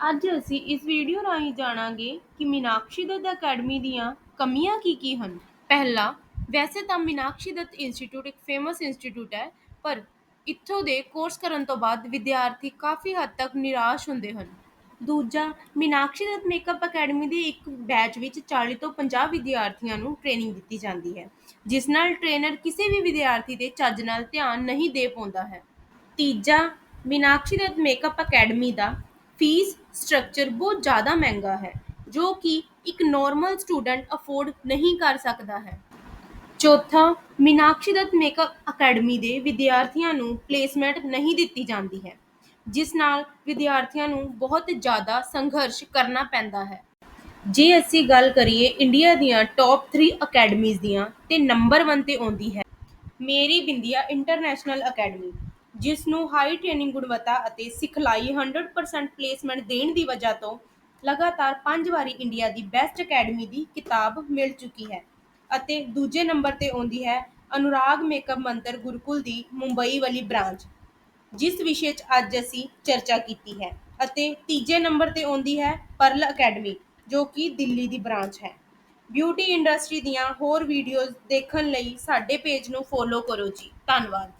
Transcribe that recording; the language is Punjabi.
ਅੱਜ ਅਸੀਂ ਇਸ ਵੀਡੀਓ ਰਾਹੀਂ ਜਾਣਾਂਗੇ ਕਿ ਮੀਨਾਕਸ਼ੀ ਦੱਤ ਅਕੈਡਮੀ ਦੀਆਂ ਕਮੀਆਂ ਕੀ ਕੀ ਹਨ। ਪਹਿਲਾ, ਵੈਸੇ ਤਾਂ ਮੀਨਾਕਸ਼ੀ ਦੱਤ ਇੰਸਟੀਚਿਊਟ ਇੱਕ ਫੇਮਸ ਇੰਸਟੀਚਿਊਟ ਹੈ, ਪਰ ਇੱਥੋਂ ਦੇ ਕੋਰਸ ਕਰਨ ਤੋਂ ਬਾਅਦ ਵਿਦਿਆਰਥੀ ਕਾਫੀ ਹੱਦ ਤੱਕ ਨਿਰਾਸ਼ ਹੁੰਦੇ ਹਨ। ਦੂਜਾ, ਮੀਨਾਕਸ਼ੀ ਦੱਤ ਮੇਕਅਪ ਅਕੈਡਮੀ ਦੇ ਇੱਕ ਬੈਚ ਵਿੱਚ 40 ਤੋਂ 50 ਵਿਦਿਆਰਥੀਆਂ ਨੂੰ ਟ੍ਰੇਨਿੰਗ ਦਿੱਤੀ ਜਾਂਦੀ ਹੈ, ਜਿਸ ਨਾਲ ਟ੍ਰੇਨਰ ਕਿਸੇ ਵੀ ਵਿਦਿਆਰਥੀ ਦੇ ਚੱਜ ਨਾਲ ਧਿਆਨ ਨਹੀਂ ਦੇ ਪਾਉਂਦਾ ਹੈ। ਤੀਜਾ, ਮੀਨਾਕਸ਼ੀ ਦੱਤ ਮੇਕਅਪ ਅਕੈਡਮੀ ਦਾ ਫੀਸ ਸਟਰਕਚਰ ਬਹੁਤ ਜ਼ਿਆਦਾ ਮਹਿੰਗਾ ਹੈ, ਜੋ ਕਿ ਇੱਕ ਨਾਰਮਲ ਸਟੂਡੈਂਟ ਅਫੋਰਡ ਨਹੀਂ ਕਰ ਸਕਦਾ ਹੈ। ਚੌਥਾ, ਮੀਨਾਕਸ਼ੀ ਦੱਤ ਮੇਕਅਪ ਅਕੈਡਮੀ ਦੇ ਵਿਦਿਆਰਥੀਆਂ ਨੂੰ ਪਲੇਸਮੈਂਟ ਨਹੀਂ ਦਿੱਤੀ ਜਾਂਦੀ ਹੈ, ਜਿਸ ਨਾਲ ਵਿਦਿਆਰਥੀਆਂ ਨੂੰ ਬਹੁਤ ਜ਼ਿਆਦਾ ਸੰਘਰਸ਼ ਕਰਨਾ ਪੈਂਦਾ ਹੈ। ਜੇ ਅਸੀਂ ਗੱਲ ਕਰੀਏ ਇੰਡੀਆ ਦੀਆਂ ਟੌਪ 3 ਅਕੈਡਮੀਜ਼ ਦੀਆਂ, ਤੇ ਨੰਬਰ 1 ਤੇ ਆਉਂਦੀ ਹੈ ਮੇਰੀ ਬਿੰਦੀਆ ਇੰਟਰਨੈਸ਼ਨਲ ਅਕੈਡਮੀ। ਜਿਸ ਨੂੰ ਹਾਈ ਟ੍ਰੇਨਿੰਗ ਗੁਣਵੱਤਾ ਅਤੇ ਸਿਖਲਾਈ 100% ਪਲੇਸਮੈਂਟ ਦੇਣ ਦੀ ਵਜ੍ਹਾ ਤੋਂ ਲਗਾਤਾਰ 5 ਵਾਰੀ ਇੰਡੀਆ ਦੀ ਬੈਸਟ ਅਕੈਡਮੀ ਦੀ ਕਿਤਾਬ ਮਿਲ ਚੁੱਕੀ ਹੈ ਅਤੇ ਦੂਜੇ ਨੰਬਰ ਤੇ ਆਉਂਦੀ ਹੈ ਅਨੁਰਾਗ ਮੇਕਅਪ ਮੰਤਰ ਗੁਰਕੁਲ ਦੀ ਮੁੰਬਈ ਵਾਲੀ ਬ੍ਰਾਂਚ, ਜਿਸ ਵਿਸ਼ੇ 'ਚ ਅੱਜ ਅਸੀਂ ਚਰਚਾ ਕੀਤੀ ਹੈ ਅਤੇ ਤੀਜੇ ਨੰਬਰ ਤੇ ਆਉਂਦੀ ਹੈ ਪਰਲ ਅਕੈਡਮੀ, ਜੋ ਕਿ ਦਿੱਲੀ ਦੀ ਬ੍ਰਾਂਚ ਹੈ। ਬਿਊਟੀ ਇੰਡਸਟਰੀ ਦੀਆਂ ਹੋਰ ਵੀਡੀਓਜ਼ ਦੇਖਣ ਲਈ ਸਾਡੇ ਪੇਜ ਨੂੰ ਫੋਲੋ ਕਰੋ ਜੀ। ਧੰਨਵਾਦ।